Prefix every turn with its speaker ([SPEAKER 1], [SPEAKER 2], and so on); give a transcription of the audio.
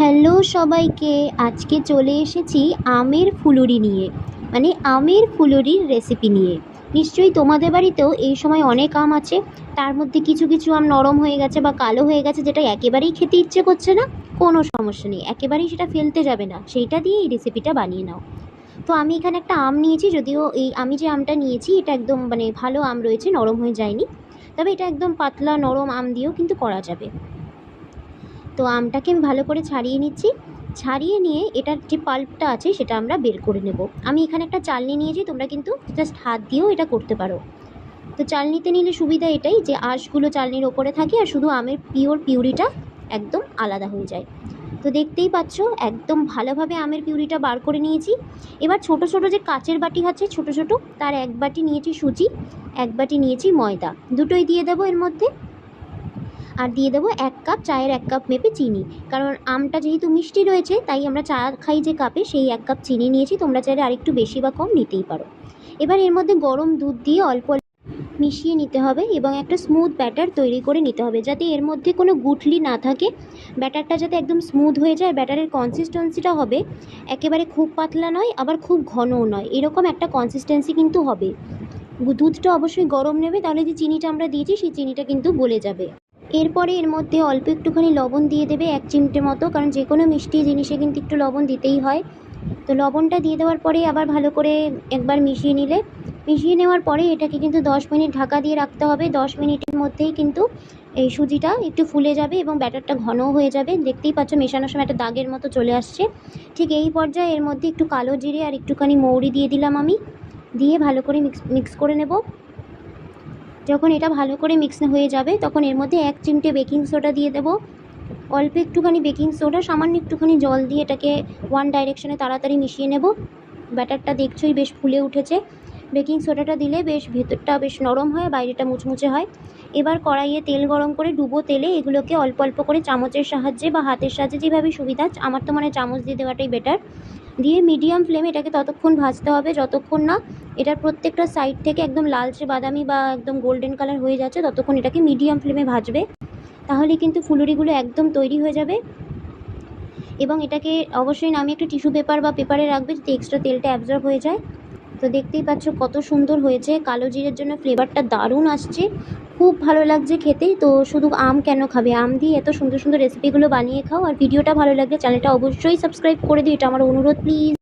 [SPEAKER 1] Hello সবাইকে, আজকে চলে এসেছি আমের ফুলুরি নিয়ে মানে আমের ফুলুরির রেসিপি নিয়ে। নিশ্চয়ই তোমাদের বাড়িতেও এই সময় অনেক আম আছে, তার মধ্যে কিছু কিছু আম নরম হয়ে গেছে বা কালো হয়ে গেছে, যেটা একেবারেই খেতে ইচ্ছে করছে না, কোনো সমস্যা নেই, একেবারেই সেটা ফেলতে যাবে না, সেইটা দিয়ে এই রেসিপিটা বানিয়ে নাও। তো আমি এখানে একটা আম নিয়েছি, যদিও এই আমি যে আমটা নিয়েছি, এটা একদম মানে ভালো আম রয়েছে, নরম হয়ে যায়নি, তবে এটা একদম পাতলা নরম আম দিয়েও কিন্তু করা যাবে। তো আমটাকে আমি ভালো করে ছাড়িয়ে নিচ্ছি? ছাড়িয়ে নিয়ে এটার যে পাল্পটা আছে সেটা আমরা বের করে নেব। আমি এখানে একটা চালনি নিয়েছি, তোমরা কিন্তু জাস্ট হাত দিয়েও এটা করতে পারো। তো চালনিতে নিলে সুবিধা এটাই যে আঁশগুলো চালনির ওপরে থাকে আর শুধু আমের পিওর পিউরিটা একদম আলাদা হয়ে যায়। তো দেখতেই পাচ্ছ, একদম ভালোভাবে আমের পিউরিটা বার করে নিয়েছি। এবার ছোট ছোট যে কাচের বাটি আছে, ছোট ছোট, তার এক বাটি নিয়েছি সুজি, এক বাটি নিয়েছি ময়দা। দুটোই দিয়ে দেবো এর মধ্যে। আর দিয়ে দেবো এক কাপ চায়ের এক কাপ মেপে চিনি। কারণ আমটা যেহেতু মিষ্টি রয়েছে, তাই আমরা চা খাই যে কাপে, সেই এক কাপ চিনি নিয়েছি। তোমরা চাইলে আরেকটু বেশি বা কম নিতেই পারো। এবার এর মধ্যে গরম দুধ দিয়ে অল্প মিশিয়ে নিতে হবে এবং একটা স্মুথ ব্যাটার তৈরি করে নিতে হবে যাতে এর মধ্যে কোনো গুঠলি না থাকে। ব্যাটারটা যাতে একদম স্মুথ হয়ে যায়, ব্যাটারের কনসিস্টেন্সিটা হবে। একেবারে খুব পাতলা নয়, আবার খুব ঘনও নয়। এরকম একটা কনসিস্টেন্সি কিন্তু হবে। দুধটা অবশ্যই গরম নেবে, তাহলে যে চিনিটা আমরা দিয়েছি, সেই চিনিটা কিন্তু গলে যাবে। এরপরে এর মধ্যে অল্প একটুখানি লবণ দিয়ে দেবে এক চিমটে মতো, কারণ যে কোনো মিষ্টি জিনিসে কিন্তু একটু লবণ দিতেই হয়। তো লবণটা দিয়ে দেওয়ার পরে আবার ভালো করে একবার মিশিয়ে নিলে। মিশিয়ে নেওয়ার পরে এটাকে কিন্তু দশ মিনিট ঢাকা দিয়ে রাখতে হবে। দশ মিনিটের মধ্যেই কিন্তু এই সুজিটা একটু ফুলে যাবে এবং ব্যাটারটা ঘনও হয়ে যাবে। দেখতেই পাচ্ছ মেশানোর সময় একটা দাগের মতো চলে আসছে। ঠিক এই পর্যায়ে এর মধ্যে একটু কালো জিরে আর একটুখানি মৌরি দিয়ে দিলাম আমি। দিয়ে ভালো করে মিক্স মিক্স করে নেব। যখন এটা ভালো করে মিক্স হয়ে যাবে, তখন এর মধ্যে এক চিমটে বেকিং সোডা দিয়ে দেবো। অল্প একটুখানি বেকিং সোডা সামান্য একটুখানি জল দিয়ে এটাকে ওয়ান ডাইরেকশনে তাড়াতাড়ি মিশিয়ে নেব। ব্যাটারটা দেখছোই বেশ ফুলে উঠেছে। বেকিং সোডাটা দিলে বেশ ভেতরটা বেশ নরম হয়, বাইরেটা মুচমুচে হয়। এবার কড়াইয়ে তেল গরম করে ডুবো তেলে এগুলোকে অল্প অল্প করে চামচের সাহায্যে বা হাতের সাহায্যে যেভাবে সুবিধা, আমার তো মানে চামচ দিয়ে দেওয়াটাই বেটার দিয়ে মিডিয়াম ফ্লেমে এটাকে ততক্ষণ ভাজতে হবে, যতক্ষণ না এটার প্রত্যেকটা সাইড থেকে একদম লালচে বাদামি বা একদম গোল্ডেন কালার হয়ে যাচ্ছে, ততক্ষণ এটাকে মিডিয়াম ফ্লেমে ভাজবে। তাহলে কিন্তু ফুলুরিগুলো একদম তৈরি হয়ে যাবে। এবং এটাকে অবশ্যই নামিয়ে একটু টিস্যু পেপার বা পেপারে রাখবে, যাতে এক্সট্রা তেলটা অ্যাবজর্ব হয়ে যায়। তো দেখতেই পাচ্ছ কত সুন্দর হয়েছে। কালো জিরের জন্য ফ্লেভারটা দারুণ আসছে। খুব ভালো লাগছে খেতে। তো শুধু আম কেন খাবে? আম দিয়ে এত সুন্দর সুন্দর রেসিপিগুলো বানিয়ে খাও। আর ভিডিওটা ভালো লাগলে চ্যানেলটা অবশ্যই সাবস্ক্রাইব করে দিও। এটা আমার অনুরোধ প্লিজ